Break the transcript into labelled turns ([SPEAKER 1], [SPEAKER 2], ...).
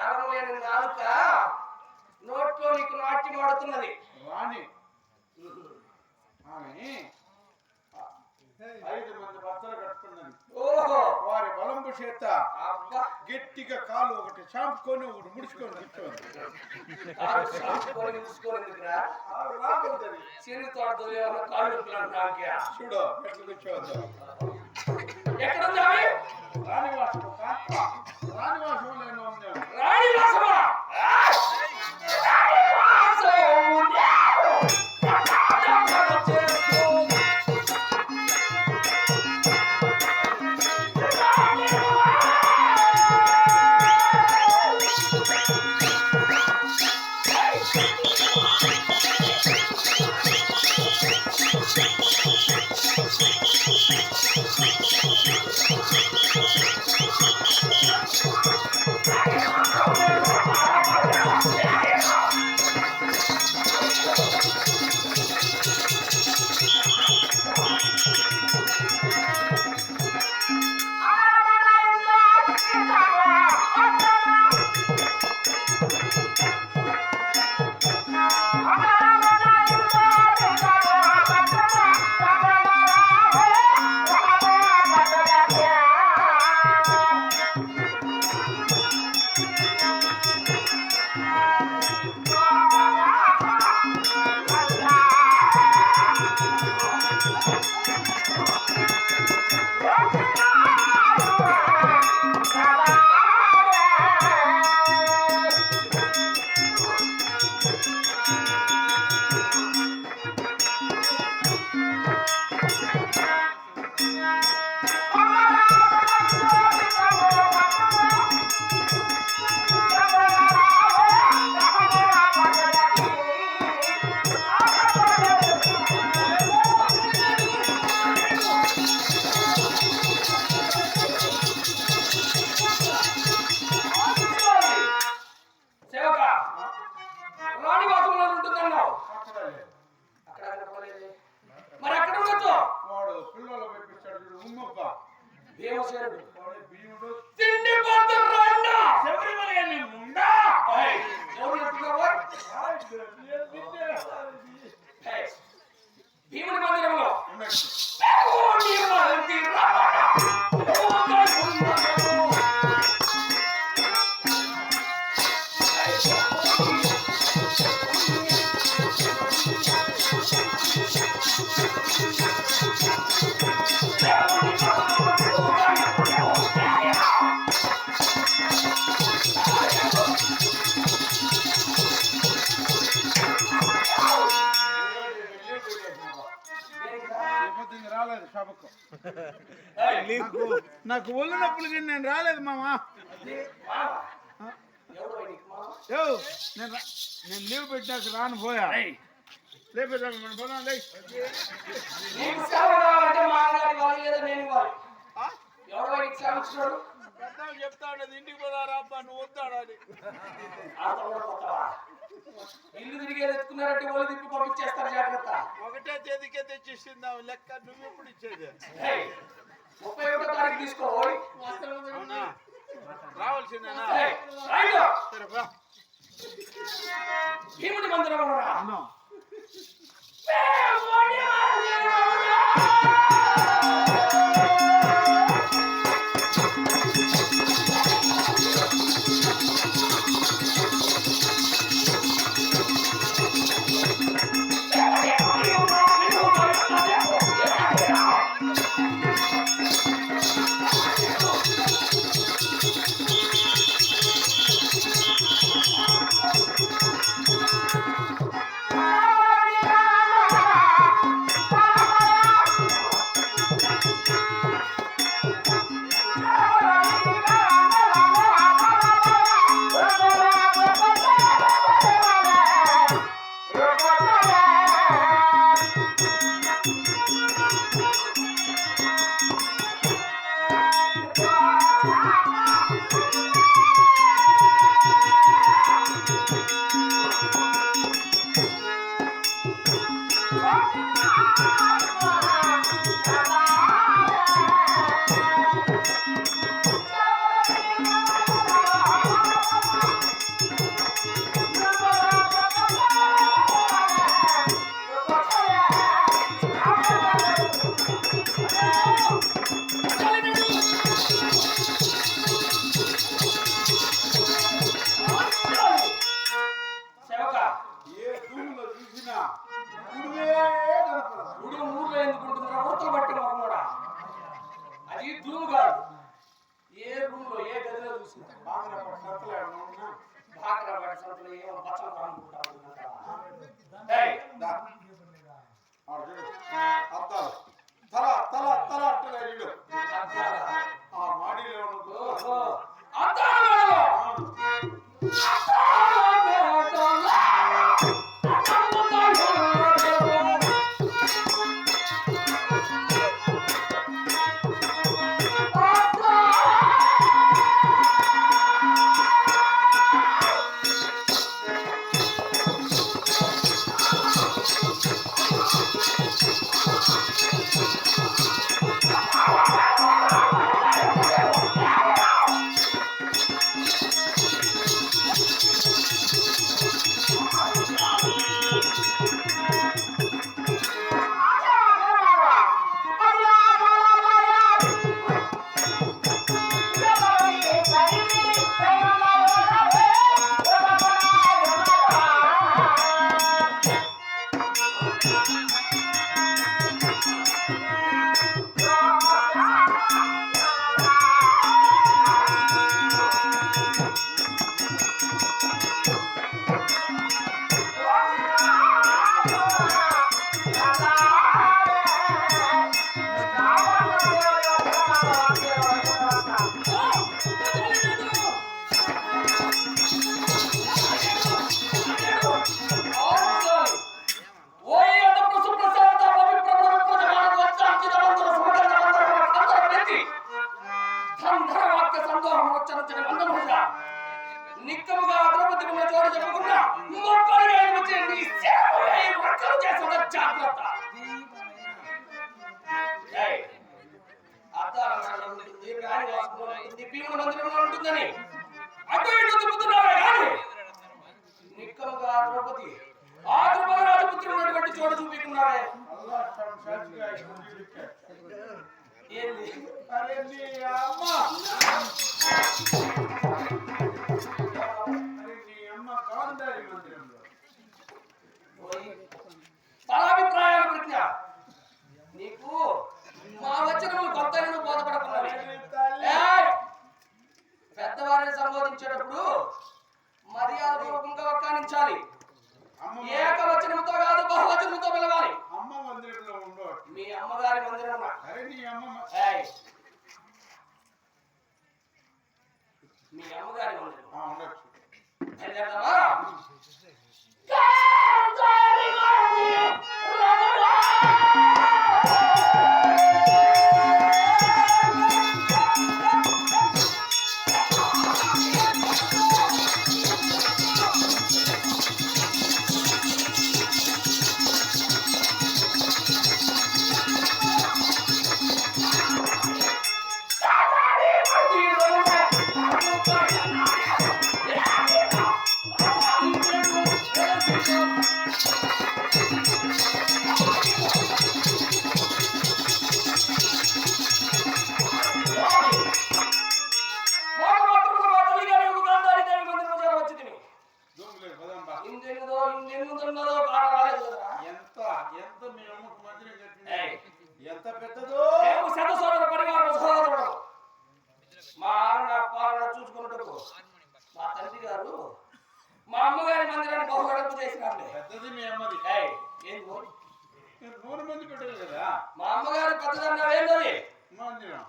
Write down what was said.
[SPEAKER 1] నరం లేని నాలుక నోట్లో నీకు నాట్యం ఆడుతున్నది.
[SPEAKER 2] వాణి. ఆమె ఐదు మంది భర్తలు కట్టుకున్నది.
[SPEAKER 1] ఓహో.
[SPEAKER 2] వారి బలంబు చేత గట్టిగా కాలు ఒకటి చాంపుకొని ఒకటి ముడుచుకొని చూడు ఎట్లా కూర్చోవద్దు.
[SPEAKER 1] ఎక్కడ
[SPEAKER 2] రాణివాసం రాణివాసం లేని ఉంది আমি মাছ
[SPEAKER 1] ఏయ్, ఎవరు చెప్తున్నావు? ఏయ్, భీముడి మందిరంలో.
[SPEAKER 2] రాలేదు సభకు నాకు నాకు ఒళ్ళు నొప్పులు కానీ నేను రాలేదు మామా నేను నేను లీవ్ పెట్టాక రాను పోయా లేకపోతే మనం పోదాం లే చెప్తా ఉండదు ఇంటికి పోదారా అబ్బా నువ్వు
[SPEAKER 1] కొత్తవా? ఇల్లు తిరిగేది ఎత్తుకున్నారంటే ఒళ్ళు తిప్పి పంపించేస్తారు జాగ్రత్త.
[SPEAKER 2] ఒకటే తేదీకే తెచ్చిస్తుందాం లెక్క నువ్వు ఎప్పుడు ఇచ్చేది?
[SPEAKER 1] ముప్పై ఒకటో తారీఖు తీసుకో
[SPEAKER 2] రావాల్సిందేనా?
[SPEAKER 1] భీముడి మందిరంలో मत
[SPEAKER 2] लड़ना
[SPEAKER 1] भाग रहा
[SPEAKER 3] बट
[SPEAKER 1] मतलब और बचा कौन बूढ़ा చేసుడు జాగ్రత్త. ఉంటుందని. అటు ఇటు తిప్పుతున్నాడు కానీ నిక్కలుగా ద్రౌపది ఆ ద్రౌపది రాజపుత్రుడు ఉన్నటువంటి చోటు
[SPEAKER 2] చూపించుకున్నాడే
[SPEAKER 1] ఏంది?
[SPEAKER 2] అమ్మా.
[SPEAKER 1] తలాభిప్రాయాలు ప్రజ్ఞ నీకు మా వచనములు కొత్త బోధపడుతున్నవి! పెద్దవారిని సంబోధించేటప్పుడు మర్యాద పూర్వకంగా వ్యాఖ్యానించాలి. ఏకవచనంతో కాదు బహువచనంతో పిలవాలి.
[SPEAKER 2] అమ్మ మందిరంలో ఉండవచ్చు.
[SPEAKER 1] మీ అమ్మగారి మందిరం
[SPEAKER 2] మీ
[SPEAKER 1] అమ్మగారి
[SPEAKER 2] పెద్దది
[SPEAKER 1] మీ
[SPEAKER 2] అమ్మది. నూనె మంది పెట్టారు కదా?
[SPEAKER 1] మా అమ్మగారి పెద్దదన్నా ఏంటది
[SPEAKER 2] మందిరం